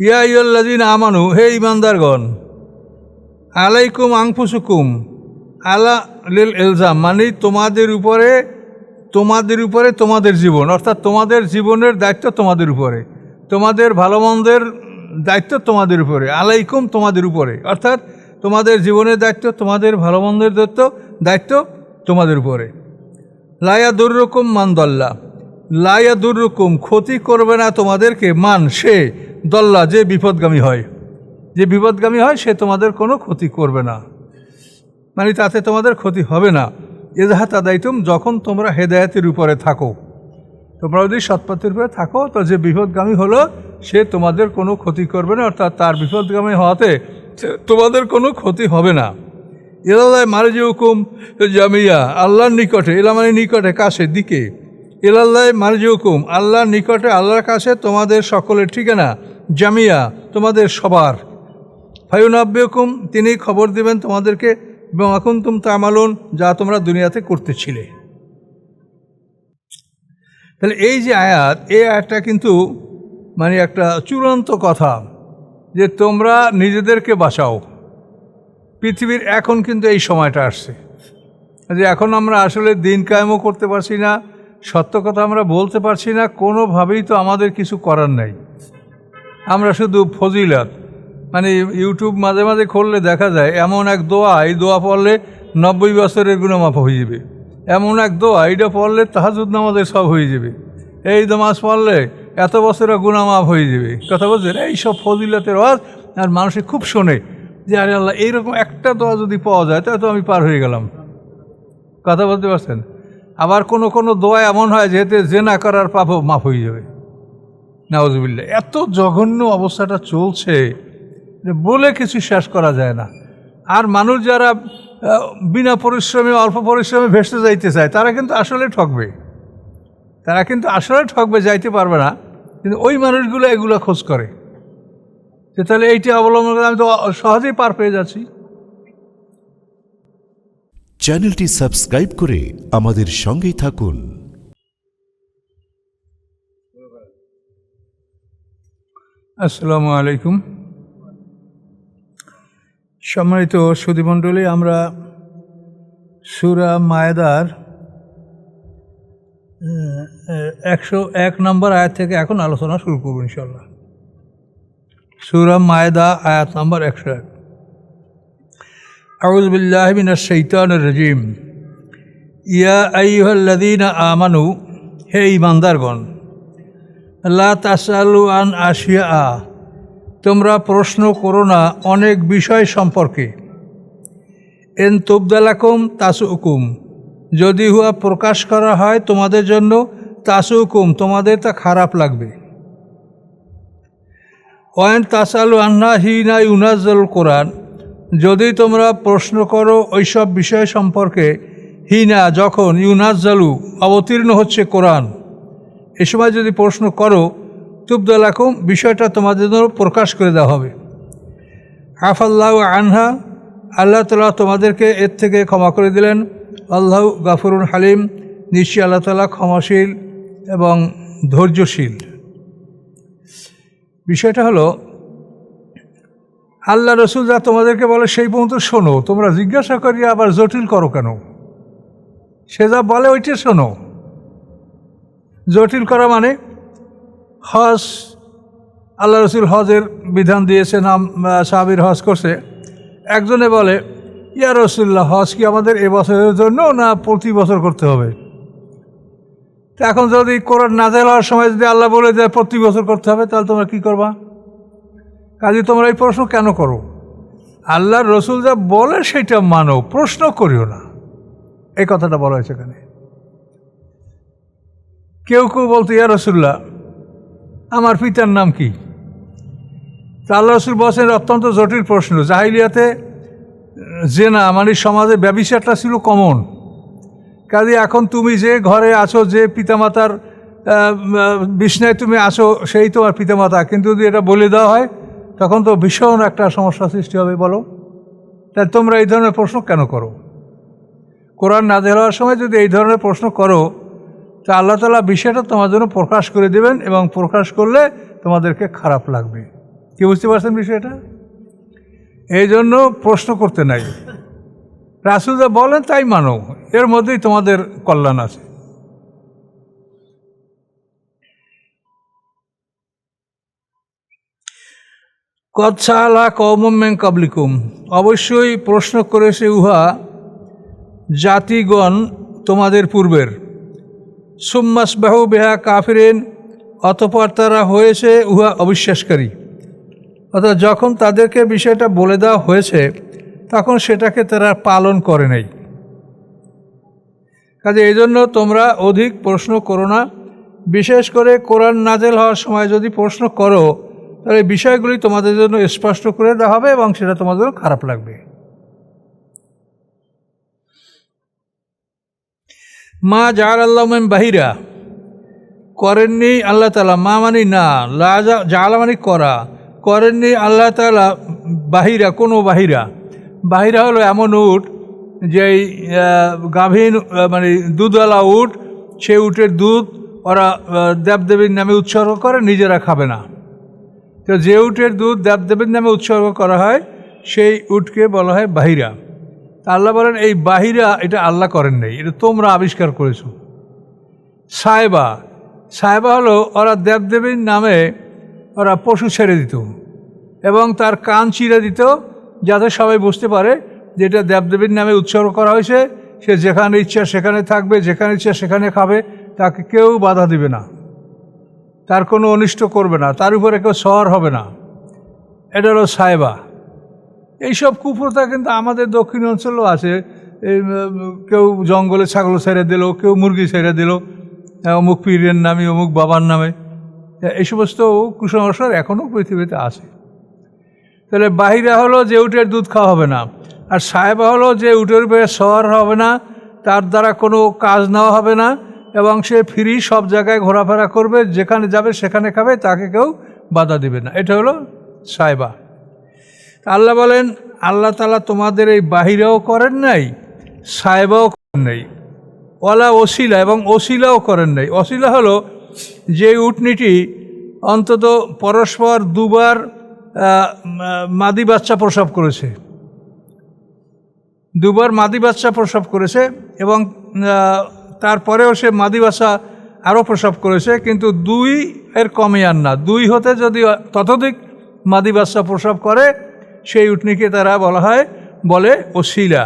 ইয়া ইয়াল্লাদিন আমানু, হে ইমানদারগণ আলাইকুম আংফুসুকুম আলা লিল এলজাম মানে তোমাদের উপরে তোমাদের উপরে তোমাদের জীবন, অর্থাৎ তোমাদের জীবনের দায়িত্ব তোমাদের উপরে, তোমাদের ভালো মন্দের দায়িত্ব তোমাদের উপরে, আলাইকুম তোমাদের উপরে, অর্থাৎ তোমাদের জীবনের দায়িত্ব, তোমাদের ভালো মন্দের দায়িত্ব দায়িত্ব তোমাদের উপরে। লায়া দুর্রকম মান দল্লা লায়া দুর্রকম ক্ষতি করবে না তোমাদেরকে, মান, সে, দল্লা, যে বিপদগামী হয়। যে বিপদগামী হয়, সে তোমাদের কোনো ক্ষতি করবে না। মানে তাতে তোমাদের ক্ষতি হবে না। এজাহা তাদাইতুম, যখন তোমরা হেদায়তের উপরে থাকো। তোমরা যদি সৎপথের উপরে থাকো, তো যে বিপদগামী হলো, সে তোমাদের কোনো ক্ষতি করবে না, অর্থাৎ তার বিপদগামী হওয়াতে তোমাদের কোনো ক্ষতি হবে না। এলাল্লাহ মারজি হুকুম জামিয়া, আল্লাহর নিকটে এলা মানে নিকটে কাছে দিকে। এলাল্লাহ মারজি হুকুম আল্লাহর নিকটে, আল্লাহর কাছে তোমাদের সকলের ঠিকানা, জামিয়া, তোমাদের সবার। ফায়ুনাব্যকুম তিনি খবর দেবেন তোমাদেরকে এবং এখন তুম তামালুন, যা তোমরা দুনিয়াতে করতেছিলে। তাহলে এই যে আয়াত, এই আয়াতটা কিন্তু মানে একটা চূড়ান্ত কথা, যে তোমরা নিজেদেরকে বাঁচাও। পৃথিবীর এখন কিন্তু এই সময়টা আসছে। যে এখন আমরা আসলে দিন কায়েমও করতে পারছি না সত্য কথা আমরা বলতে পারছি না, কোনোভাবেই তো আমাদের কিছু করার নাই। আমরা শুধু ফজিলত মানে ইউটিউব মাঝে মাঝে খুললে দেখা যায়, এমন এক দোয়া, এই দোয়া পড়লে নব্বই বছরের গুণমাপ হয়ে যাবে। এমন এক দোয়া, এইটা পড়লে তাহাজুদ নামাজের সব হয়ে যাবে। এই নামাজ পড়লে এত বছরের গুণামাপ হয়ে যাবে। কথা বলছেন, এই সব ফজিলতের ওয়াজ, আর মানুষে খুব শোনে যে, আরে আল্লাহ, এইরকম একটা দোয়া যদি পাওয়া যায়, তাহলে তো আমি পার হয়ে গেলাম। কথা বলতে পারছেন? আবার কোনো কোনো দোয়া এমন হয় যেহেতু জেনা করার পাপও মাফ হয়ে যাবে। নাওজবিল্লা এত জঘন্য অবস্থাটা চলছে যে বলে কিছু শেষ করা যায় না। আর মানুষ যারা বিনা পরিশ্রমে, অল্প পরিশ্রমে ভেসতে যাইতে চায়, তারা কিন্তু আসলে ঠকবে। তারা কিন্তু আসলে ঠকবে, যাইতে পারবে না। কিন্তু ওই মানুষগুলো এগুলো খোঁজ করে। যে তাহলে এইটি অবলম্বন করে, আমি তো সহজেই পার পেয়ে যাচ্ছি। চ্যানেলটি সাবস্ক্রাইব করে আমাদের সঙ্গেই থাকুন। আসসালামু আলাইকুম। সম্মানিত সুদীমণ্ডলী আমরা সুরা মায়দার একশো এক নম্বর আয়াত থেকে এখন আলোচনা শুরু করব ইনশাল্লাহ সুরা মায়দা আয়াত নম্বর একশো এক। আউজ বিল্লাহমিন সৈতান রাজিম। ইয়া আইহল্লাদিনা আমানু, হে ইমানদারগণ লা তাসালু আন আশিয়া আ তোমরা প্রশ্ন করো না অনেক বিষয় সম্পর্কে। এন তুবদালাকুম তাসুকুম, যদি হুয়া প্রকাশ করা হয় তোমাদের জন্য, তাসুকুম, তোমাদের তা খারাপ লাগবে। ওয়েন তাসালু আন্না হিনা ইউনাজল কোরআন যদি তোমরা প্রশ্ন করো ওইসব বিষয় সম্পর্কে, হিনা যখন ইউনাজ্জালু অবতীর্ণ হচ্ছে কোরআন, এ সময় যদি প্রশ্ন করো তুবদালাকুম বিষয়টা তোমাদের জন্য প্রকাশ করে দেওয়া হবে। আফাল্লাহ আনহা, আল্লাহ তালা তোমাদেরকে এর থেকে ক্ষমা করে দিলেন। আল্লাহ গাফরুল হালিম, নিশ্চয়ই আল্লাহ তালা ক্ষমাশীল এবং ধৈর্যশীল। বিষয়টা হলো আল্লাহ রসুল যা তোমাদেরকে বলে সেই পর্যন্ত শোনো। তোমরা জিজ্ঞাসা করি আবার জটিল করো কেন? সে যা বলে ওইটা শোনো। জটিল করা মানে হজ, আল্লাহ রসুল হজের বিধান দিয়েছে নাম সাহাবির হজ করছে। একজনে বলে, ইয়া রসুল্লাহ, হজ কি আমাদের এবছরের জন্য না প্রতি বছর করতে হবে? তো এখন যদি কোরআন নাজেল হওয়ার সময় যদি আল্লাহ বলে দেয় প্রতি বছর করতে হবে, তাহলে তোমরা কী করবা? কাজে, তোমরা এই প্রশ্ন কেন করো? আল্লাহর রসুল যা বলে সেটা মানো, প্রশ্ন করিও না। এই কথাটা বলা হয়েছে এখানে। কেউ কেউ বলতো, ইয়া রসুল্লাহ আমার পিতার নাম কি? তা আল্লাহ রসুল বলছেন অত্যন্ত জটিল প্রশ্ন। জাহিলিয়াতে জেনা মানে সমাজে ব্যবসাটা ছিল কমন। কাজে, এখন তুমি যে ঘরে আছো, যে পিতামাতার বিছনায় তুমি আছো, সেই তোমার পিতামাতা। কিন্তু যদি এটা বলে দেওয়া হয় তখন তো ভীষণ একটা সমস্যা সৃষ্টি হবে, বলো। তাই তোমরা এই ধরনের প্রশ্ন কেন করো? কোরআন না দেওয়ার সময় যদি এই ধরনের প্রশ্ন করো, তা আল্লাহ তালা বিষয়টা তোমার জন্য প্রকাশ করে দেবেন এবং প্রকাশ করলে তোমাদেরকে খারাপ লাগবে। কি বুঝতে পারছেন বিষয়টা? এই জন্য প্রশ্ন করতে নাই। রাসুল বলেন তাই মানো। এর মধ্যেই তোমাদের কল্যাণ আছে। কৎসালা কৌমম্যাং কাবলিকুম। অবশ্যই প্রশ্ন করেছে উহা, জাতিগণ তোমাদের পূর্বের। সুম্মাস বাহু বেহা কাফিরেন, অতপর তারা হয়েছে উহা অবিশ্বাসকারী। অর্থাৎ যখন তাদেরকে বিষয়টা বলে দেওয়া হয়েছে, তখন সেটাকে তারা পালন করে নাই। কাজে এই জন্য তোমরা অধিক প্রশ্ন করো না। বিশেষ করে কোরআন নাজেল হওয়ার সময় যদি প্রশ্ন করো তাহলে এই বিষয়গুলি তোমাদের জন্য স্পষ্ট করে দেওয়া হবে এবং সেটা তোমাদের খারাপ লাগবে। মা জাহার আল্লাহ বাহিরা। করেননি আল্লাহ তালা মা মানি না, লা জালা মানি করা। করেননি আল্লাহ তালা বাহিরা, কোনো বাহিরা। বাহিরা হলো এমন উট, যেই গাভীন মানে দুধওয়ালা উট, সেই উটের দুধ ওরা দেবদেবীর নামে উৎসর্গ করে, নিজেরা খাবে না। তো যে উটের দুধ দেবদেবীর নামে উৎসর্গ করা হয়, সেই উটকে বলা হয় বাহিরা। আল্লাহ বলেন, এই বাহিরা, এটা আল্লাহ করেন নাই, এটা তোমরা আবিষ্কার করেছ। সাহেবা সাহেবা হলো, ওরা দেবদেবীর নামে ওরা পশু ছেড়ে দিত এবং তার কান চিরে দিত, যাতে সবাই বুঝতে পারে যে এটা দেবদেবীর নামে উৎসর্গ করা হয়েছে। সে যেখানে ইচ্ছা সেখানে থাকবে, যেখানে ইচ্ছা সেখানে খাবে, তাকে কেউ বাধা দিবে না। তার কোনো অনিষ্ট করবে না, তার উপরে কেউ শহর হবে না। এটা হলো সাহেবা এইসব কুপ্রথা কিন্তু আমাদের দক্ষিণ অঞ্চলেও আছে। কেউ জঙ্গলে ছাগল ছেড়ে দিল, কেউ মুরগি ছেড়ে দিল অমুক পীরের নামে, অমুক বাবার নামে। এই সমস্ত কুসংস্কার এখনও পৃথিবীতে আছে। তাহলে বাহিরা হলো যে উটের দুধ খাওয়া হবে না, আর সাহেবা হলো যে উটের উপরে সওয়ার হবে না, তার দ্বারা কোনো কাজ নেওয়া হবে না। এবং সে ফ্রি সব জায়গায় ঘোরাফেরা করবে, যেখানে যাবে সেখানে খাবে, তাকে কেউ বাধা দিবে না। এটা হলো সাহেবা আল্লাহ বলেন, আল্লাহ তালা তোমাদের এই বাহিরাও করেন নাই সাহেবাও করেন নাই। ওলা ওসিলা, এবং ওসিলাও করেন নাই। অসিলা হলো যে উটনিটি অন্তত পরস্পর দুবার মাদি বাচ্চা প্রসব করেছে। দুবার মাদি বাচ্চা প্রসব করেছে এবং তারপরেও সে মাদি বাচ্চা আরও প্রসব করেছে, কিন্তু দুই এর কমে আর না। দুই হতে যদি ততোধিক মাদি বাচ্চা প্রসব করে, সেই উটনিকে তারা বলা হয়, বলে ওসিলা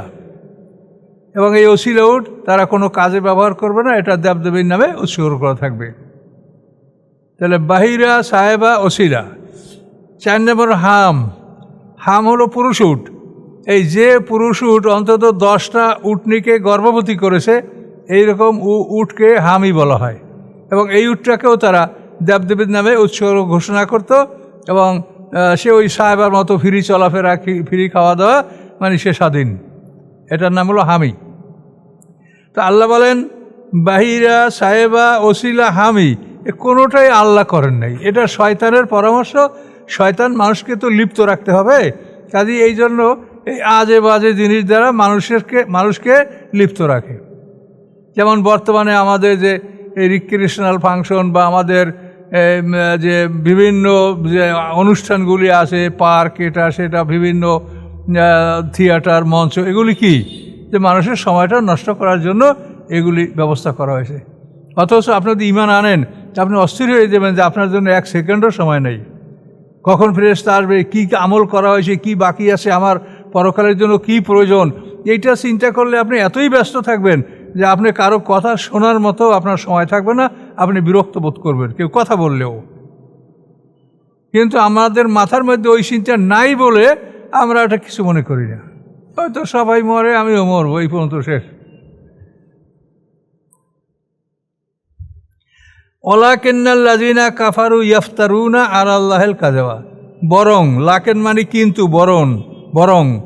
এবং এই ওসিলা উট তারা কোনো কাজে ব্যবহার করবে না, এটা দেবদেবীর নামে উৎসর্গ করা থাকবে। তাহলে বাহিরা সাহেবা ওসিলা চার নম্বর হাম। হাম হলো পুরুষ উট। এই যে পুরুষ উট অন্তত দশটা উটনিকে গর্ভবতী করেছে এইরকম উ- উটকে হামি বলা হয়। এবং এই উটটাকেও তারা দেবদেবীর নামে উৎসর্গ ঘোষণা করত এবং সে ওই সাহেবার মতো ফ্রি চলাফেরা, ফ্রি খাওয়া দাওয়া মানে সে স্বাধীন। এটার নাম হলো হামি তা আল্লাহ বলেন, বাহিরা, সাহেবা, ওসিলা হামি এ কোনোটাই আল্লাহ করেন নাই। এটা শয়তানের পরামর্শ। শয়তান মানুষকে তো লিপ্ত রাখতে হবে। কাজে এই জন্য এই আজে বাজে জিনিস দ্বারা মানুষেরকে, মানুষকে লিপ্ত রাখে। যেমন বর্তমানে আমাদের যে রিক্রিয়েশনাল ফাংশন বা আমাদের যে বিভিন্ন, যে অনুষ্ঠানগুলি আছে পার্ক এটা, সেটা, বিভিন্ন থিয়েটার মঞ্চ, এগুলি কি? যে মানুষের সময়টা নষ্ট করার জন্য এগুলি ব্যবস্থা করা হয়েছে। অথচ আপনি যদি ইমান আনেন আপনি অস্থির হয়ে যাবেন, যে আপনার জন্য এক সেকেন্ডও সময় নেই। কখন ফেরেস্তা আসবে, কী আমল করা হয়েছে, কি বাকি আছে, আমার পরকালের জন্য কি প্রয়োজন? এইটা চিন্তা করলে আপনি এতই ব্যস্ত থাকবেন যে আপনি কারও কথা শোনার মতো আপনার সময় থাকবে না, আপনি বিরক্ত বোধ করবেন। কেউ কথা বললেও। কিন্তু আমাদের মাথার মধ্যে ওই চিন্তা নাই বলে আমরা এটা কিছু মনে করি না। হয়তো সবাই মরে, আমিও মরবো, এই পর্যন্ত শেষ। ওলা কেন্নাল লাজিনা কাফারু ইয়াফতারুনা আর আল্লাহেল কাজাওয়া বরং, লাকেন মানে কিন্তু বরং বরং।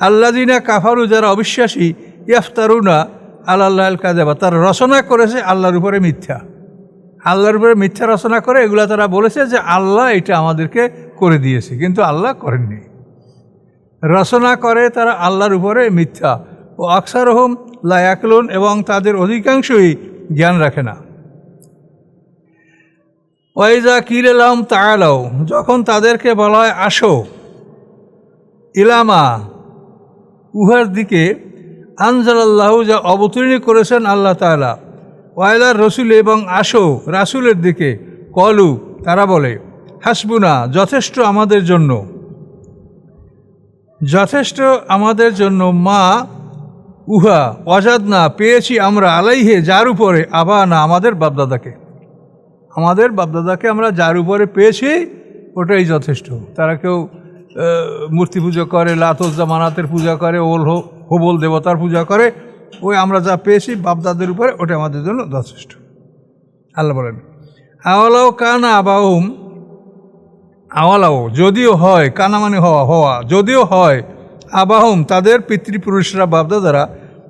আল্লাদিনা কাফারু যারা অবিশ্বাসী, ইয়াফতারুনা আল্লাহ কাজাবা তারা রচনা করেছে আল্লাহর উপরে মিথ্যা। আল্লাহর উপরে মিথ্যা রচনা করে এগুলা তারা বলেছে যে আল্লাহ এটা আমাদেরকে করে দিয়েছে, কিন্তু আল্লাহ করেননি। রচনা করে তারা আল্লাহর উপরে মিথ্যা। ও আকসার হোম লায়াকলুন এবং তাদের অধিকাংশই জ্ঞান রাখে না। ওয়াইজা কিরেলাম তায়ালাও যখন তাদেরকে বলা হয়, আসো ইলামা, উহার দিকে আনজালাল্লাহ, যা অবতীর্ণ করেছেন আল্লাহ তাআলা। ওয়াইলার রসুল এবং আসো, রাসুলের দিকে, কলু, তারা বলে, হাসবুনা, যথেষ্ট আমাদের জন্য। যথেষ্ট আমাদের জন্য মা উহা অজাদ না পেয়েছি আমরা আলাইহে, যার উপরে আবা না আমাদের বাপদাদাকে। আমাদের বাপদাদাকে আমরা যার উপরে পেয়েছি, ওটাই যথেষ্ট। তারা কেউ মূর্তি পুজো করে লাতোজা মানাতের পূজা করে, ওল হোবল দেবতার পূজা করে, ওই আমরা যা পেয়েছি বাপদাদের উপরে, ওটা আমাদের জন্য যথেষ্ট। আল্লাহ বলেন, আওয়ালাও কানা আবাহুম, আওয়ালাও, যদিও হয়, কানা মানে হওয়া হওয়া, যদিও হয়, আবাহম, তাদের পিতৃপুরুষরা বাপদাদারা,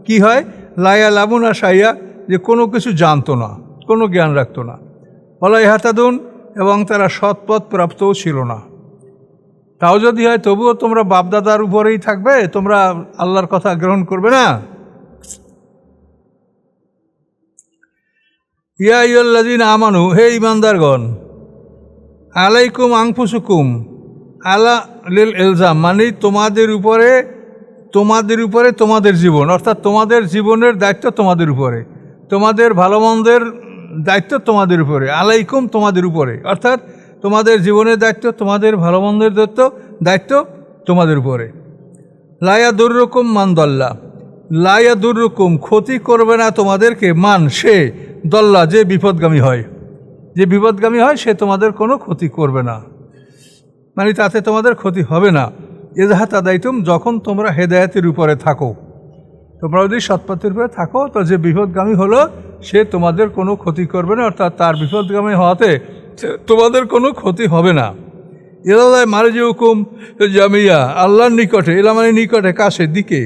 কি হয়? লাইয়া লাবুনা সাইয়া, যে কোনো কিছু জানতো না, কোনো জ্ঞান রাখতো না। বলাই হাতাদুন এবং তারা সৎপথ প্রাপ্তও ছিল না। তাও যদি হয়, তবুও তোমরা বাপদাদার উপরেই থাকবে, তোমরা আল্লাহর কথা গ্রহণ করবে না? ইয়া ইয়ল্লাদিন আমানু, হে ইমানদারগণ আলাইকুম আংফুসুকুম আলা লিল এলজাম মানে তোমাদের উপরে তোমাদের উপরে তোমাদের জীবন, অর্থাৎ তোমাদের জীবনের দায়িত্ব তোমাদের উপরে, তোমাদের ভালো মন্দের দায়িত্ব তোমাদের উপরে, আলাইকুম তোমাদের উপরে, অর্থাৎ তোমাদের জীবনের দায়িত্ব, তোমাদের ভালো মন্দের দায়িত্ব দায়িত্ব তোমাদের উপরে। লায়া দুর্রকম মান দল্লা। লায়া দুর্রকম, ক্ষতি করবে না তোমাদেরকে, মান সে, দল্লা, যে বিপদগামী হয়। যে বিপদগামী হয়, সে তোমাদের কোনো ক্ষতি করবে না। মানে তাতে তোমাদের ক্ষতি হবে না। এজাহা তাদাইতুম যখন তোমরা হেদায়তের উপরে থাকো। তোমরা যদি সৎপথের উপরে থাকো, তো যে বিপদগামী হলো, সে তোমাদের কোনো ক্ষতি করবে না, অর্থাৎ তার বিপদগামী হওয়াতে তোমাদের কোনো ক্ষতি হবে না। এলাল্লাহ মারজি হুকুম জামিয়া, আল্লাহর নিকটে এলা মানে নিকটে কাছে দিকে।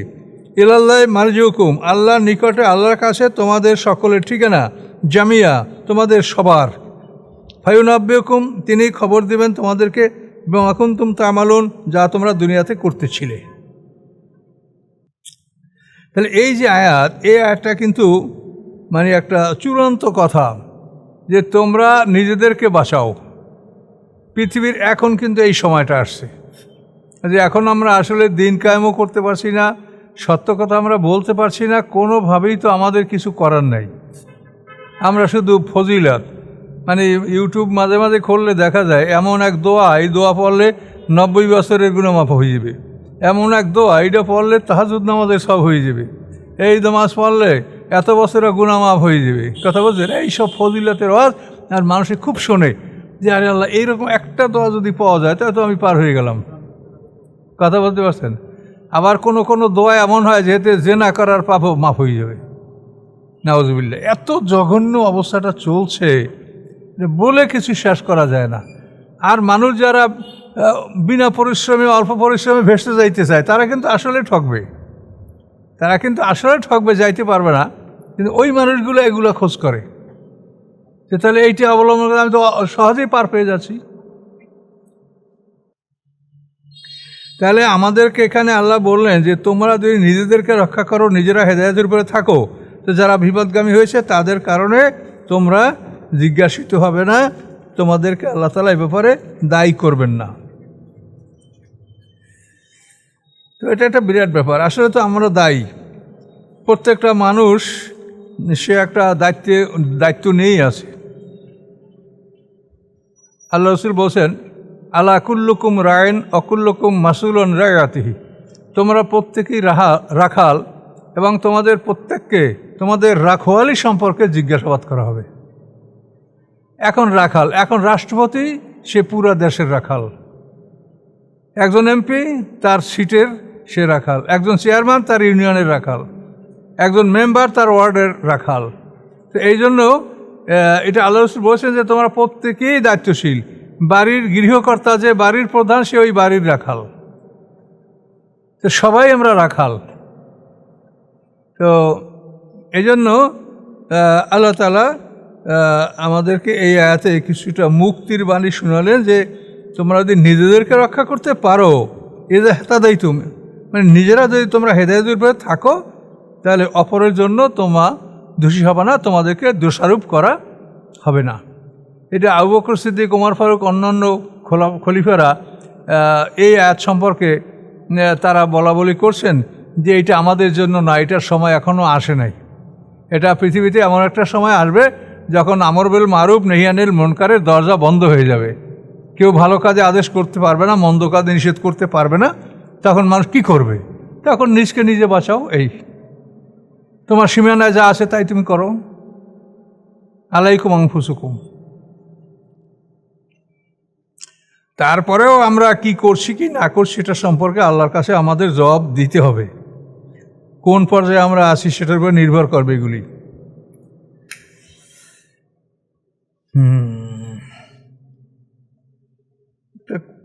এলাল্লাহ মারজি হুকুম আল্লাহর নিকটে, আল্লাহর কাছে তোমাদের সকলের ঠিকানা, জামিয়া, তোমাদের সবার। ফায়ুনাব্যকুম তিনি খবর দেবেন তোমাদেরকে এবং এখন তুম তামালুন যা তোমরা দুনিয়াতে করতেছিলে। তাহলে এই যে আয়াত, এই আয়াতটা কিন্তু মানে একটা চূড়ান্ত কথা। যে তোমরা নিজেদেরকে বাঁচাও। পৃথিবীর এখন কিন্তু এই সময়টা আসছে। যে এখন আমরা আসলে দিন কায়েমও করতে পারছি না, সত্য কথা আমরা বলতে পারছি না, কোনোভাবেই তো আমাদের কিছু করার নাই। আমরা শুধু ফজিলত মানে ইউটিউব মাঝে মাঝে খুললে দেখা যায় এমন এক দোয়া, এই দোয়া পড়লে নব্বই বছরের গুণমাফ হয়ে যাবে। এমন এক দোয়া, এইটা পড়লে তাহাজুদ নামাজের সব হয়ে যাবে। এই নামাজ পড়লে এত বছরের গুণামাফ হয়ে যাবে। কথা বলছেন, এই সব ফজিলতের ওয়াজ, আর মানুষে খুব শোনে যে, আরে আল্লাহ, এইরকম একটা দোয়া যদি পাওয়া যায়, তাহলে তো আমি পার হয়ে গেলাম। কথা বলতে পারছেন? আবার কোনো কোনো দোয়া এমন হয় যেতে জেনা করার পাপও মাফ হয়ে যাবে। নাওজবিল্লা এত জঘন্য অবস্থাটা চলছে যে, বলে কিছু শেষ করা যায় না। আর মানুষ যারা বিনা পরিশ্রমে, অল্প পরিশ্রমে ভেসে যাইতে চায়, তারা কিন্তু আসলে ঠকবে। তারা কিন্তু আসলে ঠকবে, যাইতে পারবে না। কিন্তু ওই মানুষগুলো এগুলো খোঁজ করে। যে তাহলে এইটা অবলম্বন করে, আমি তো সহজেই পার পেয়ে যাচ্ছি। তাহলে আমাদেরকে এখানে আল্লাহ বললেন যে, তোমরা যদি নিজেদেরকে রক্ষা করো, নিজেরা হেদায়তের উপরে থাকো, তো যারা বিপদগামী হয়েছে, তাদের কারণে তোমরা জিজ্ঞাসিত হবে না। তোমাদেরকে আল্লাহ তালা এ ব্যাপারে দায়ী করবেন না। এটা একটা বিরাট ব্যাপার। আসলে তো আমরা দায়ী। প্রত্যেকটা মানুষ সে একটা দায়িত্বে, দায়িত্ব নিয়েই আছে। আল্লাহ রসুল বলছেন আল্লাহ কুল্লুকুম রায়ন অকুল্লুকুম মাসুলন রায়াতিহি তোমরা প্রত্যেকেই রাহা, রাখাল এবং তোমাদের প্রত্যেককে, তোমাদের রাখোয়ালি সম্পর্কে জিজ্ঞাসাবাদ করা হবে। এখন রাখাল, এখন রাষ্ট্রপতি, সে পুরা দেশের রাখাল। একজন এমপি, তার সিটের সে রাখাল। একজন চেয়ারম্যান, তার ইউনিয়নের রাখাল। একজন মেম্বার, তার ওয়ার্ডের রাখাল। তো এই জন্য এটা আল্লাহ রসুল বলছেন যে, তোমরা প্রত্যেকেই দায়িত্বশীল। বাড়ির গৃহকর্তা যে বাড়ির প্রধান, সে ওই বাড়ির রাখাল। তো সবাই আমরা রাখাল। তো এই জন্য আল্লাহ তালা আমাদেরকে এই আয়াতে কিছুটা মুক্তির বাণী শোনালেন যে, তোমরা যদি নিজেদেরকে রক্ষা করতে পারো এ যে হেতাদাই তুমি মানে নিজেরা যদি তোমরা হেদায়তের উপরে থাকো, তাহলে অপরের জন্য তোমা দোষী হবে না, তোমাদেরকে দোষারোপ করা হবে না। এটা আবু বকর সিদ্দিক কুমার ফারুক, অন্যান্য খোলা খলিফারা এই আয়াত সম্পর্কে তারা বলা বলি করছেন যে এটা আমাদের জন্য না, এটার সময় এখনও আসে নাই। এটা পৃথিবীতে এমন একটা সময় আসবে যখন আমরবেল মারুফ নেহিয়ানিল মনকারের দরজা বন্ধ হয়ে যাবে। কেউ ভালো কাজে আদেশ করতে পারবে না, মন্দ কাজে নিষেধ করতে পারবে না। তখন মানুষ কি করবে? তখন নিজকে নিজে বাঁচাও, এই। তোমার সীমানায় যা আছে তাই তুমি করো। আলাইকুম আংফুসুকুম তারপরেও আমরা কি করছি কি না করছি এটা সম্পর্কে আল্লাহর কাছে আমাদের জবাব দিতে হবে। কোন পর্যায়ে আমরা আছি সেটার উপর নির্ভর করবে এগুলি।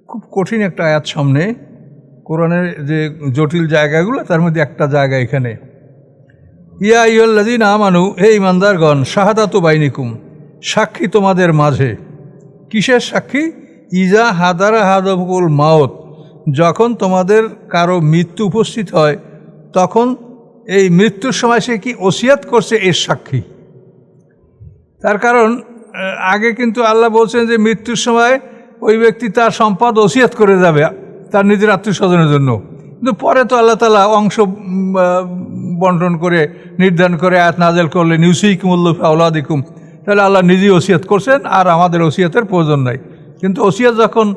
খুব কঠিন একটা আয়াত সামনে। কোরআনের যে জটিল জায়গাগুলো, তার মধ্যে একটা জায়গা এখানে। ইয়া ইয়ল্লাদিন আমানু, হে ইমানদারগণ শাহাদাতু বাইনিকুম, সাক্ষী তোমাদের মাঝে। কিসের সাক্ষী? ইজা হাদারা হাদবকুল মাওত যখন তোমাদের কারও মৃত্যু উপস্থিত হয়, তখন এই মৃত্যুর সময় সে কি ওসিয়াত করছে? এর সাক্ষী। তার কারণ আগে কিন্তু আল্লাহ বলছেন যে মৃত্যুর সময় ওই ব্যক্তি তার সম্পদ ওসিয়াত করে যাবে। তার নিজের আত্মীয় স্বজনের জন্য। কিন্তু পরে তো আল্লাহ তালা অংশ বন্টন করে, নির্ধারণ করে, আয়াত নাজেল করলে নিউসিক মূল্য আউলাদিকুম তাহলে আল্লাহ নিজেই ওসিয়াত করছেন, আর আমাদের ওসিয়াতের প্রয়োজন নাই। কিন্তু ওসিয়াত যখন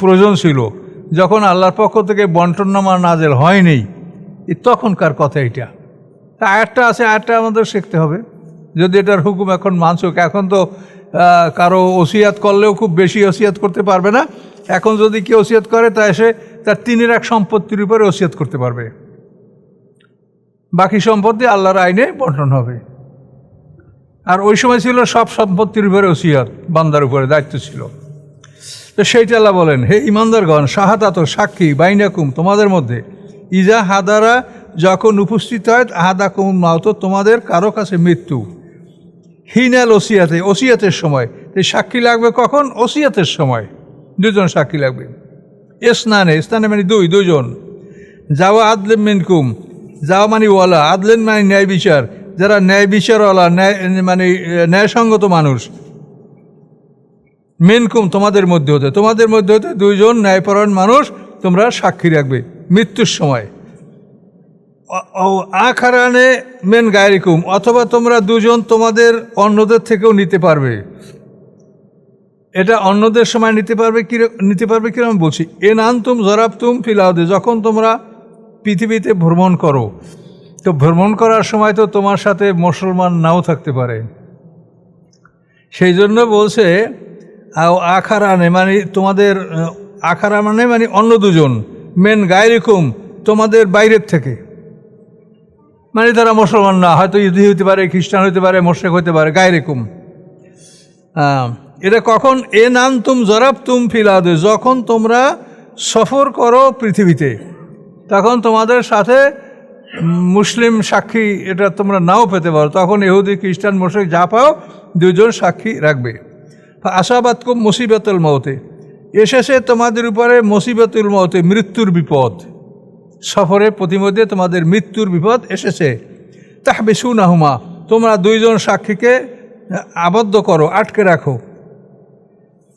প্রয়োজন ছিল, যখন আল্লাহর পক্ষ থেকে বন্টননামা নাজেল হয়নি তখনকার কথা এটা তা আয়াতটা আছে, আয়াতটা আমাদের শিখতে হবে। যদি এটার হুকুম এখন মানসুক, এখন তো কারও ওসিয়াত করলেও খুব বেশি ওসিয়াত করতে পারবে না। এখন যদি কেউ ওসিয়াত করে, তা এসে তার তিনের এক সম্পত্তির উপরে ওসিয়াত করতে পারবে। বাকি সম্পত্তি আল্লাহর আইনে বন্টন হবে। আর ওই সময় ছিল সব সম্পত্তির উপরে ওসিয়াত, বান্দার উপরে দায়িত্ব ছিল। তো সেইটা আল্লাহ বলেন, হে ইমানদারগণ, শাহাদাত সাক্ষী বাইনাকুম, তোমাদের মধ্যে ইজা হাদারা যখন উপস্থিত হয় হাদাকুম মাউত তোমাদের কারও কাছে মৃত্যু। হিনাল ওসিয়াতে, ওসিয়াতের সময়। এই সাক্ষী লাগবে কখন? ওসিয়াতের সময়। দুজন সাক্ষী লাগবে। স্নানে স্নানে মানে দুই দুজন যাওয়া আদলেন মিনকুম যাওয়া মানে ওয়ালা, আদলেন মানে ন্যায় বিচার। যারা ন্যায় বিচারওয়ালা, ন্যায় মানে ন্যায়সঙ্গত মানুষ। মেনকুম তোমাদের মধ্যে হতে, তোমাদের মধ্যে হতে দুইজন ন্যায়পরায়ণ মানুষ তোমরা সাক্ষী রাখবে মৃত্যুর সময়। ও- আখারানে মেন গায়রিকুম অথবা তোমরা দুজন তোমাদের অন্যদের থেকেও নিতে পারবে। এটা অন্যদের সময় নিতে পারবে কি নিতে পারবে কীরকম বলছি। এ নান তুম জরাব তুম ফিলাউদে যখন তোমরা পৃথিবীতে ভ্রমণ করো, তো ভ্রমণ করার সময় তো তোমার সাথে মুসলমান নাও থাকতে পারে। সেই জন্য বলছে আখারানে মানে তোমাদের আখারা মানে মানে অন্য দুজন, মেন গায়রিকুম, তোমাদের বাইরের থেকে। মানে তারা মুসলমান না, হয়তো ইহুদি হতে পারে, খ্রিস্টান হতে পারে, মোশেক হতে পারে, গায়রিকুম। এটা কখন? এ নাম তুম জরাব তুম ফিলাদে যখন তোমরা সফর করো পৃথিবীতে, তখন তোমাদের সাথে মুসলিম সাক্ষী, এটা তোমরা নাও পেতে পারো। তখন ইহুদি, খ্রিস্টান মোশেক যা পাও দুজন সাক্ষী রাখবে। আশাবাদ কুম মুসিবতুল মৌতে এসেছে তোমাদের উপরে মুসিবতুল মৌতে মৃত্যুর বিপদ। সফরে প্রতিমধ্যে তোমাদের মৃত্যুর বিপদ এসেছে। তাহবে সুনাহুমা তোমরা দুইজন সাক্ষীকে আবদ্ধ করো, আটকে রাখো।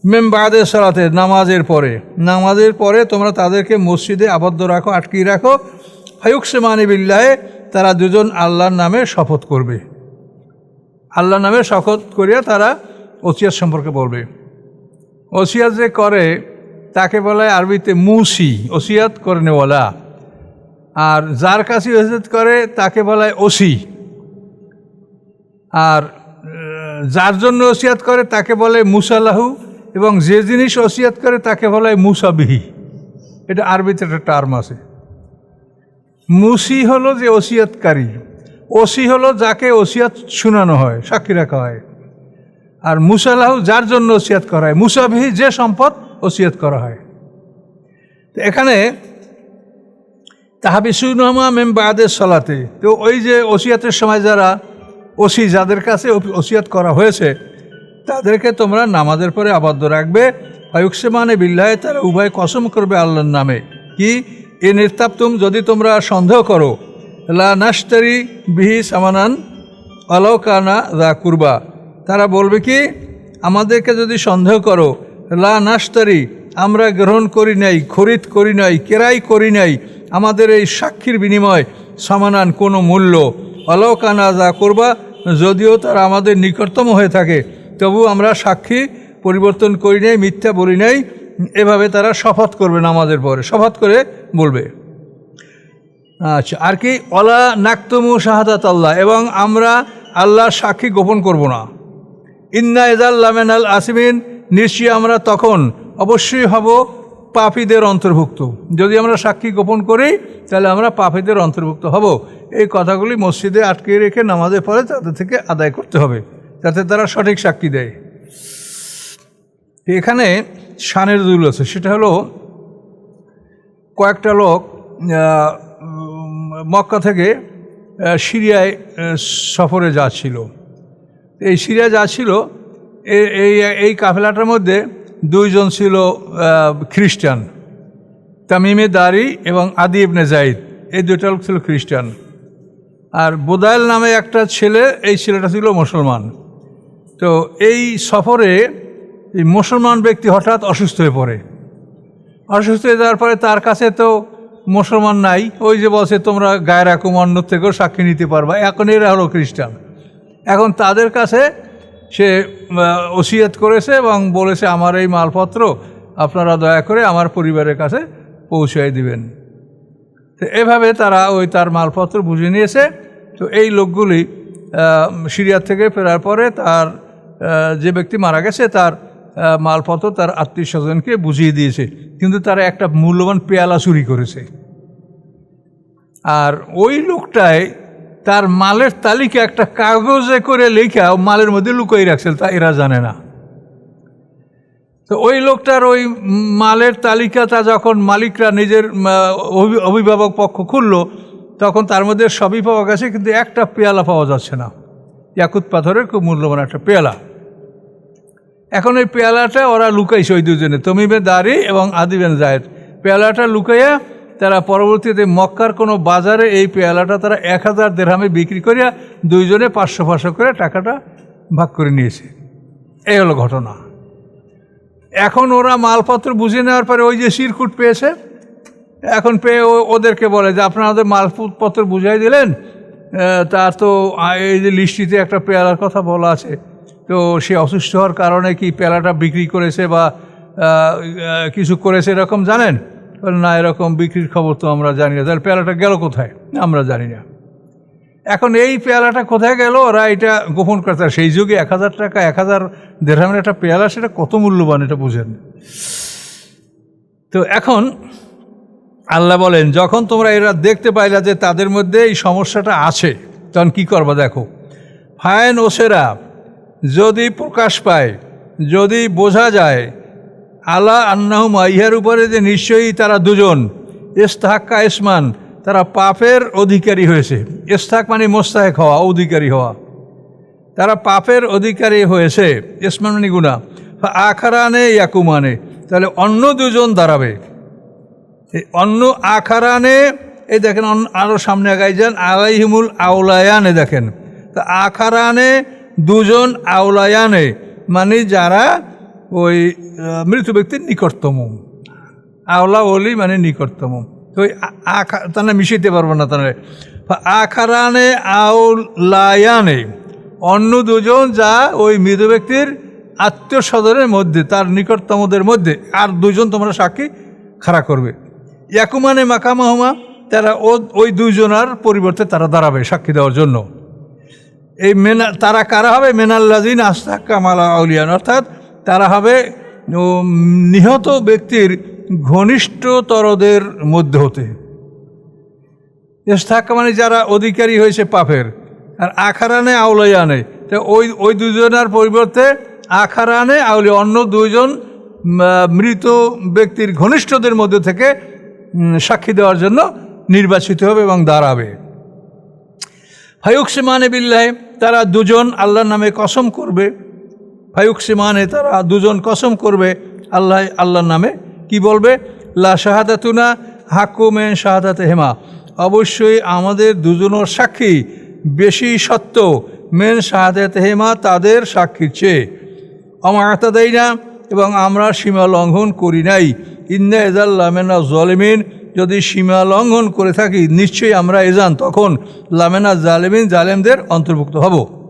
মেম সালাতে, নামাজের পরে। নামাজের পরে তোমরা তাদেরকে মসজিদে আবদ্ধ রাখো আটকিয়ে রাখো। ফায়ুক সেমানি বিল্লাহে, তারা দুজন আল্লাহর নামে শপথ করবে। আল্লাহর নামে শপথ করিয়া তারা ওসিয়াত সম্পর্কে বলবে। ওসিয়াত যে করে, তাকে বলে আরবিতে মুসি, ওসিয়াত করে নেওয়ালা আর যার কাছে ওসিয়াত করে, তাকে বলা হয় ওসি। আর যার জন্য ওসিয়াত করে, তাকে বলে মুসালাহু এবং যে জিনিস ওসিয়াত করে তাকে বলা হয় মুসাবিহি। এটা আরবিতে একটা টার্ম আছে। মুসি হলো যে ওসিয়াতকারী। ওসি হলো যাকে ওসিয়াত শোনানো হয়, সাক্ষী রাখা হয়। আর মুসালাহু যার জন্য ওসিয়াত করা হয়, মুসাবিহি যে সম্পদ ওসিয়াত করা হয়। তো এখানে তাহাবিসুনামা মেম বাদের সলাতে। তো ওই যে ওসিয়াতের সময় যারা ওসি যাদের কাছে ওসিয়াত করা হয়েছে তাদেরকে তোমরা নামাজের পরে আবদ্ধ রাখবে। ফায়ুকসেমানে বিল্লাহে তারা উভয় কসম করবে আল্লাহর নামে। কি? এ নির্তাপ্তুম যদি তোমরা সন্দেহ করো, লা নাস্তারি বিহি সামানান অলৌকানা দা কুরবা। তারা বলবে কি? আমাদেরকে যদি সন্দেহ করো, লা নাস্তারি আমরা গ্রহণ করি নাই, খরিদ করি নাই, কেরাই করি নাই, আমাদের এই সাক্ষীর বিনিময় সমানান কোনো মূল্য। অলকানা যা করবা, যদিও তারা আমাদের নিকটতম হয়ে থাকে। তবু আমরা সাক্ষী, পরিবর্তন করি নাই, মিথ্যা বলি নাই, এভাবে তারা শপথ করবে নামাজের পরে। শপথ করে বলবে। আচ্ছা আর কি? অলা নাক্তমু শাহাদাত আল্লাহ, এবং আমরা আল্লাহর সাক্ষী গোপন করব না। ইন্না এজাল্লামেন আল আসিমিন, নিশ্চয়ই আমরা তখন অবশ্যই হব পাপীদের অন্তর্ভুক্ত। যদি আমরা সাক্ষী গোপন করি, তাহলে আমরা পাপীদের অন্তর্ভুক্ত হব। এই কথাগুলি মসজিদে আটকে রেখে নামাজের পরে তাদের থেকে আদায় করতে হবে। যাতে তারা সঠিক সাক্ষী দেয়। এখানে শানের দুল আছে, সেটা হলো কয়েকটা লোক মক্কা থেকে সিরিয়ায় সফরে যাচ্ছিল। এই সিরিয়া যাচ্ছিল এই এই কাফেলাটার মধ্যে দুইজন ছিল খ্রিস্টান। তামিমে দারি এবং আদি ইবনে জাইদ এই দুটো লোক ছিল খ্রিস্টান। আর বোদাইল নামে একটা ছেলে, এই ছেলেটা ছিল মুসলমান। তো এই সফরে এই মুসলমান ব্যক্তি হঠাৎ অসুস্থ হয়ে পড়ে। অসুস্থ হয়ে যাওয়ার পরে তার কাছে তো মুসলমান নাই। ওই যে বলছে তোমরা গায়ের রাখুম অন্য থেকেও সাক্ষী নিতে পারবা। এখন এরা হলো খ্রিস্টান। এখন তাদের কাছে সে ওসিয়ত করেছে এবং বলেছে আমার এই মালপত্র আপনারা দয়া করে আমার পরিবারের কাছে পৌঁছায় দিবেন। তো এভাবে তারা ওই তার মালপত্র বুঝে নিয়েছে। তো এই লোকগুলি আহ, সিরিয়া থেকে ফেরার পরে তার যে ব্যক্তি মারা গেছে তার মালপত্র তার আত্মীয় স্বজনকে বুঝিয়ে দিয়েছে। কিন্তু তারা একটা মূল্যবান পেয়ালা চুরি করেছে। আর ওই লোকটায় তার মালের তালিকা একটা কাগজে করে লেখা মালের মধ্যে লুকিয়ে রাখছে, তা এরা জানে না। তো ওই লোকটার ওই মালের তালিকাটা যখন মালিকরা নিজের অভি- অভিভাবক পক্ষ খুললো, তখন তার মধ্যে সবই পাওয়া গেছে, কিন্তু একটা পেয়ালা পাওয়া যাচ্ছে না। ইয়াকুত পাথরের খুব মূল্যবান একটা পেয়ালা। এখন ওই পেয়ালাটা ওরা লুকাইছে ওই দুজনে। তমিবে দাঁড়ি এবং আদিবেন জায়েদ। পেয়ালাটা লুকাইয়া তারা পরবর্তীতে মক্কার কোনো বাজারে এই পেয়ালাটা তারা এক হাজার দেড়হামে বিক্রি করিয়া দুইজনে পাঁচশো পাঁচশো করে টাকাটা ভাগ করে নিয়েছে। এই হলো ঘটনা। এখন ওরা মালপত্র বুঝে নেওয়ার পরে ওই যে শিরকুট পেয়েছে, এখন পেয়ে ওদেরকে বলে যে, আপনারা ওদের মালপত্র বুঝাই দিলেন? তার তো এই যে লিস্টিতে একটা পেয়ালার কথা বলা আছে। তো সে অসুস্থ হওয়ার কারণে কি পেয়ালাটা বিক্রি করেছে বা কিছু করেছে এরকম জানেন? না, এরকম বিক্রির খবর তো আমরা জানি না। তাহলে পেয়ালাটা গেল কোথায়? আমরা জানি না। এখন এই পেয়ালাটা কোথায় গেল? ওরা এটা গোপন করতে সেই যুগে এক হাজার টাকা, এক হাজার দেড়হামের একটা পেয়ালা সেটা কত মূল্যবান এটা বুঝেন? তো এখন আল্লাহ বলেন, যখন তোমরা এরা দেখতে পাইলা যে তাদের মধ্যে এই সমস্যাটা আছে, তখন কি করবা দেখো? ফায়ন ওসেরা যদি প্রকাশ পায়, যদি বোঝা যায় আলা আন্নাহুমা, ইহার উপরে যে নিশ্চয়ই তারা দুজন ইস্তাহাক্কা ইসমান, তারা পাপের অধিকারী হয়েছে। ইস্তাক মানে মোস্তাহেক হওয়া, অধিকারী হওয়া। তারা পাপের অধিকারী হয়েছে, ইসমান মানে গুণা আখারানে ইয়াকুমানে, তাহলে অন্য দুজন দাঁড়াবে। অন্য আখারানে, এই দেখেন আরও সামনে আগাই যান, আলাইহিমুল আউলায়ানে দেখেন। তা আখারানে দুজন আউলায়ানে মানে যারা ওই মৃত ব্যক্তির নিকটতম। আওলা ওলি মানে নিকটতম। তো ওই আখা তারা মিশাইতে পারব না তারা আখারানে আউলায়ানে অন্য দুজন যা ওই মৃত ব্যক্তির আত্মীয় স্বজনের মধ্যে, তার নিকটতমদের মধ্যে, আর দুজন তোমরা সাক্ষী খাড়া করবে। ইয়াকুমানে মাকামাহমা তারা ওই দুইজনার পরিবর্তে তারা দাঁড়াবে সাক্ষী দেওয়ার জন্য। এই মেনা, তারা কারা হবে? মেনাল্লাজিন আস্তাক কামালা আউলিয়ান। অর্থাৎ তারা হবে নিহত ব্যক্তির ঘনিষ্ঠতরদের মধ্যে হতে। ইস্তাক মানে যারা অধিকারী হয়েছে পাপের। আর আখারানে আউলাইয়ানে তো ওই ওই দুজনের পরিবর্তে আখারানে আউলি অন্য দুইজন মৃত ব্যক্তির ঘনিষ্ঠদের মধ্যে থেকে সাক্ষী দেওয়ার জন্য নির্বাচিত হবে এবং দাঁড়াবে। ফায়ুকসিমানে বিল্লাহে, তারা দুজন আল্লাহর নামে কসম করবে। ফায়ুকসিমানে তারা দুজন কসম করবে, আল্লাহ আল্লাহর নামে কি বলবে? লা শাহাদাতুনা হাকুমে শাহাদাতে হেমা অবশ্যই আমাদের দুজনের সাক্ষী বেশি সত্য, মেন শাহাদাতে হেমা তাদের সাক্ষীর চেয়ে। অমায়াতা দেয় না এবং আমরা সীমা লঙ্ঘন করি নাই। ইন্না এজাল্লামেনা জলেমিন, যদি সীমা লঙ্ঘন করে থাকি, নিশ্চয়ই আমরা এজান তখন লামেনা জালেমিন জালেমদের অন্তর্ভুক্ত হব।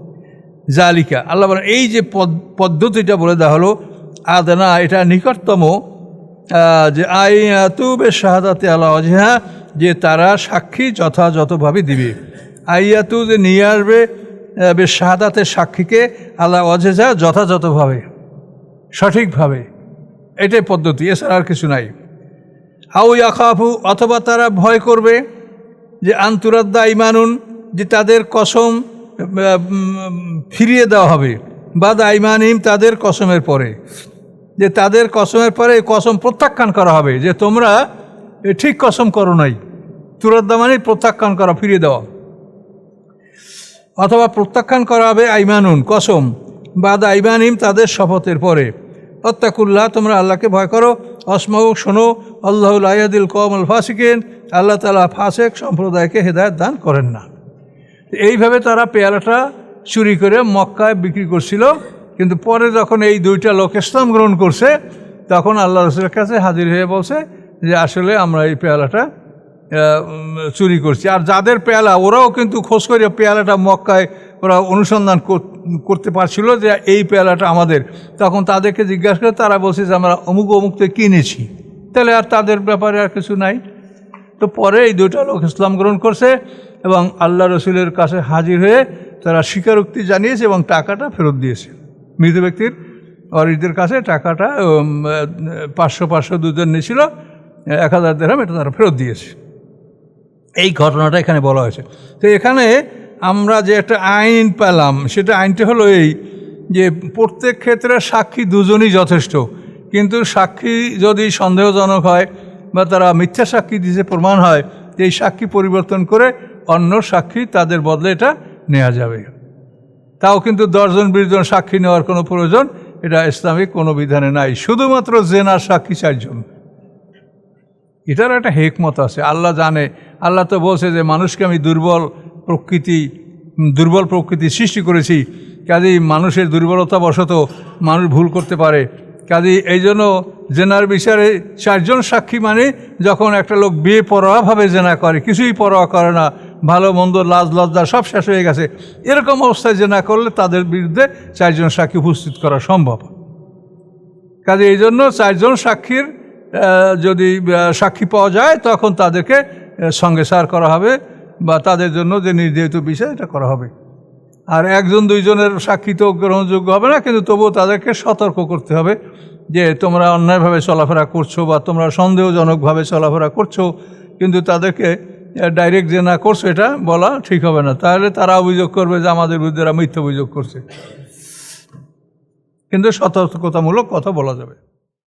জালিকা, আল্লাহ বলেন, এই যে পদ- পদ্ধতিটা বলে দেওয়া হলো, আদনা, এটা নিকটতম যে আই তুবে শাহাদাতে আল্লাহ অজহা যে তারা সাক্ষী যথাযথভাবে দিবে। আইয়াতু যে নিয়ে আসবে বেশ শাহাদাতে সাক্ষীকে আল্লাহ অজেজা যথাযথভাবে। সঠিকভাবে। এটাই পদ্ধতি, এছাড়া আর কিছু নাই। আউ ইয়াকাফু অথবা তারা ভয় করবে যে আন্তুরাদ্দা ইমানুন, যে তাদের কসম ফিরিয়ে দেওয়া হবে। বা দাইমানিম তাদের কসমের পরে। যে তাদের কসমের পরে কসম প্রত্যাখ্যান করা হবে, যে তোমরা ঠিক কসম করো নাই। তুরাদ্দা মানে প্রত্যাখ্যান করা, ফিরিয়ে দেওয়া। অথবা প্রত্যাখ্যান করা হবে আইমানুন, কসম। বা আইমানিম তাদের শপথের পরে। অত্যাকুল্লাহ, তোমরা আল্লাহকে ভয় করো। অসমাউ শোনো, আল্লাহুল আয়াদিল কমল ফাসিকেন, আল্লাহ তালা ফাসেক সম্প্রদায়কে হেদায়ত দান করেন না। এইভাবে তারা পেয়ারাটা চুরি করে মক্কায় বিক্রি করছিল, কিন্তু পরে যখন এই দুইটা লোক ইসলাম গ্রহণ করছে, তখন আল্লাহ রসুলের কাছে হাজির হয়ে বলছে যে, আসলে আমরা এই পেয়ালাটা চুরি করছি। আর যাদের পেয়ালা, ওরাও কিন্তু খোঁজ করে পেয়ালাটা মক্কায় ওরা অনুসন্ধান কর- করতে পারছিল যে এই পেয়ালাটা আমাদের। তখন তাদেরকে জিজ্ঞাসা করে, তারা বলছে যে, আমরা অমুক অমুক কিনেছি। তাহলে আর তাদের ব্যাপারে আর কিছু নাই। তো পরে এই দুটো লোক ইসলাম গ্রহণ করছে এবং আল্লাহ রসুলের কাছে হাজির হয়ে তারা স্বীকারোক্তি জানিয়েছে এবং টাকাটা ফেরত দিয়েছে। মৃত ব্যক্তির অরিদের কাছে টাকাটা পাঁচশো পাঁচশো দুজন নিয়েছিল, এক হাজার দেড়াম এটা তারা ফেরত দিয়েছে। এই ঘটনাটা এখানে বলা হয়েছে। তো এখানে আমরা যে একটা আইন পেলাম, সেটা আইনটা হলো এই যে প্রত্যেক ক্ষেত্রে সাক্ষী দুজনই যথেষ্ট। কিন্তু সাক্ষী যদি সন্দেহজনক হয় বা তারা মিথ্যা সাক্ষী দিতে প্রমাণ হয়, এই সাক্ষী পরিবর্তন করে অন্য সাক্ষী তাদের বদলে এটা নেওয়া যাবে। তাও কিন্তু দশজন বিশজন সাক্ষী নেওয়ার কোনো প্রয়োজন, এটা ইসলামিক কোনো বিধানে নাই। শুধুমাত্র জেনার সাক্ষী চারজন। এটার একটা হেকমত আছে। আল্লাহ জানে। আল্লাহ তো বলছে যে, মানুষকে আমি দুর্বল প্রকৃতি দুর্বল প্রকৃতি সৃষ্টি করেছি। কাজেই মানুষের দুর্বলতা বশত মানুষ ভুল করতে পারে। কাজেই এই জন্য জেনার বিচারে চারজন সাক্ষী মানে যখন একটা লোক বিয়ে পরোয়াভাবে জেনা করে, কিছুই পরোয়া করে না, ভালো, মন্দ, লাজ, লজ্জা সব শেষ হয়ে গেছে। এরকম অবস্থায় জেনা করলে তাদের বিরুদ্ধে চারজন সাক্ষী উপস্থিত করা সম্ভব। কাজে এই জন্য চারজন সাক্ষীর যদি সাক্ষী পাওয়া যায় তখন তাদেরকে সঙ্গে সার করা হবে। বা তাদের জন্য যে নির্ধারিত বিষয়, এটা করা হবে। আর একজন, দুইজনের সাক্ষী তো গ্রহণযোগ্য হবে না, কিন্তু তবুও তাদেরকে সতর্ক করতে হবে যে তোমরা অন্যায়ভাবে চলাফেরা করছ বা তোমরা সন্দেহজনকভাবে চলাফেরা করছ, কিন্তু তাদেরকে ডাইরেক্ট যে না করছ, এটা বলা ঠিক হবে না। তাহলে তারা অভিযোগ করবে যে আমাদের বিরুদ্ধে মিথ্যা অভিযোগ করছে। কিন্তু সতর্কতামূলক কথা বলা যাবে।